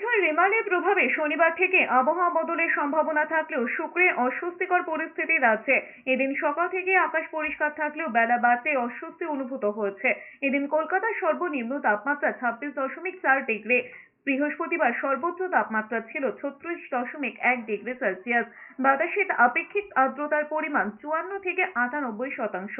প্রভাবে শনিবার থেকে আবহাওয়া বদলের সম্ভাবনা থাকলেও শুক্রে অস্বস্তিকর পরিস্থিতি রাজ্যে এদিন সকাল থেকে আকাশ পরিষ্কার থাকলেও বেলা বাড়তে অস্বস্তি অনুভূত হয়েছে। এদিন কলকাতার সর্বনিম্ন তাপমাত্রা ছাব্বিশ দশমিক চার ডিগ্রি। বৃহস্পতিবার সর্বোচ্চ তাপমাত্রা ছিল ছত্রিশ দশমিক এক ডিগ্রি সেলসিয়াস। বাতাসের আপেক্ষিক আর্দ্রতার পরিমাণ চুয়ান্ন থেকে আটানব্বই শতাংশ।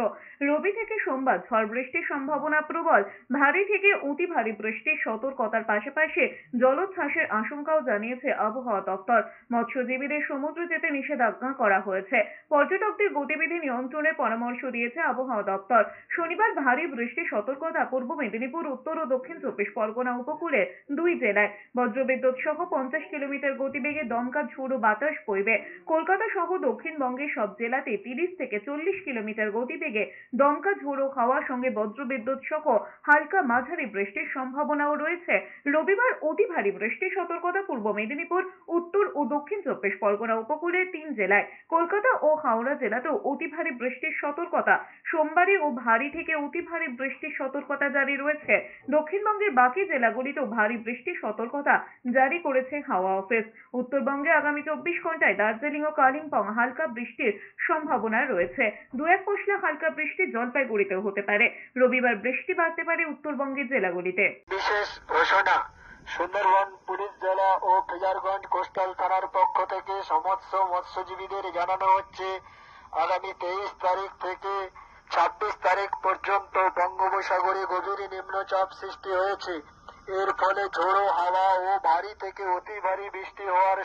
রবি থেকে সোমবার ঝড় বৃষ্টির সম্ভাবনা প্রবল। ভারী থেকে অতি ভারী বৃষ্টির সতর্কতার পাশাপাশি জলোচ্ছ্বাসের আশঙ্কাও জানিয়েছে আবহাওয়া দপ্তর। মৎস্যজীবীদের সমুদ্রে যেতে নিষেধাজ্ঞা করা হয়েছে। পর্যটকদের গতিবিধি নিয়ন্ত্রণের পরামর্শ দিয়েছে আবহাওয়া দপ্তর। শনিবার ভারী বৃষ্টির সতর্কতা পূর্ব মেদিনীপুর, উত্তর ও দক্ষিণ চব্বিশ পরগনা উপকূলে দুই জেলায় বজ্রবিদ্যুৎ সহ পঞ্চাশ কিলোমিটার গতিবেগে দমকা ঝোড়ো বাতাস বইবে। কলকাতা সহ দক্ষিণবঙ্গের সব জেলাতে তিরিশ থেকে চল্লিশ কিলোমিটার গতিবেগে দমকা ঝোড়ো হাওয়ার সঙ্গে বজ্রবিদ্যুৎ সহ হালকা মাঝারি বৃষ্টির সম্ভাবনাও রয়েছে। রবিবার অতি ভারী বৃষ্টির সতর্কতা পূর্ব মেদিনীপুর, উত্তর ও দক্ষিণ চব্বিশ পরগনা উপকূলের তিন জেলায়। কলকাতা ও হাওড়া জেলাতেও অতি ভারী বৃষ্টির সতর্কতা সোমবারে ও ভারী থেকে অতি ভারী বৃষ্টির সতর্কতা জারি রয়েছে। দক্ষিণবঙ্গের বাকি জেলাগুলিতেও ভারী বৃষ্টির সতর্কতা জারি করেছে হাওয়া অফিস। উত্তরবঙ্গে আগামী চব্বিশ ঘন্টায় দার্জিলিং ও কালিম্পং হালকা বৃষ্টির সম্ভাবনা রয়েছে। দু এক পশলা হালকা বৃষ্টি জলপাইগুড়িতেও হতে পারে। রবিবার বৃষ্টি বাড়তে পারে উত্তরবঙ্গের জেলাগুলিতে। সুন্দরবন, পুলিশ জেলা ও ফিজারগঞ্জ কোস্টাল থানার পক্ষ থেকে সমস্ত মৎস্যজীবীদের জানানো হচ্ছে, আগামী তেইশ তারিখ থেকে ছাব্বিশ তারিখ পর্যন্ত বঙ্গোপসাগরে গভীর নিম্নচাপ সৃষ্টি হয়েছে। এর ফলে ঝোড়ো হাওয়া ও ভারী থেকে অতি ভারী বৃষ্টি হওয়ার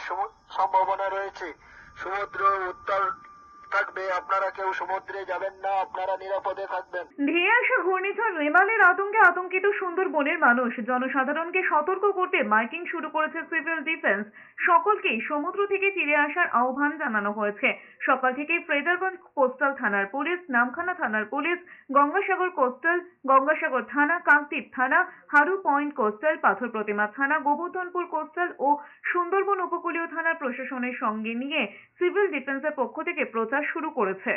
সম্ভাবনা রয়েছে। সমুদ্র উত্তাল থাকবে, আপনারা কেউ সমুদ্রে যাবেন না, আপনারা নিরাপদে থাকবেন। ধেয়ে আসা ঘূর্ণিঝড় রেমালের আতঙ্কে আতঙ্কিত মানুষ। জনসাধারণকে সতর্ক করতে মাইকিং শুরু করেছে সিভিল ডিফেন্স। সকলকেই সমুদ্র থেকে ফিরে আসার আহ্বান জানানো হয়েছে। সকাল থেকেই ফ্রেজারগঞ্জ কোস্টাল থানার পুলিশ, নামখানা থানার পুলিশ, গঙ্গাসাগর কোস্টাল, গঙ্গাসাগর থানা কাকদ্বীপ থানা, হারু পয়েন্ট কোস্টাল, পাথর প্রতিমা থানা, গোবর্ধনপুর কোস্টাল ও সুন্দরবন উপকূলীয় থানার প্রশাসনের সঙ্গে নিয়ে সিভিল ডিফেন্সের পক্ষ থেকে প্রচার শুরু করেছে।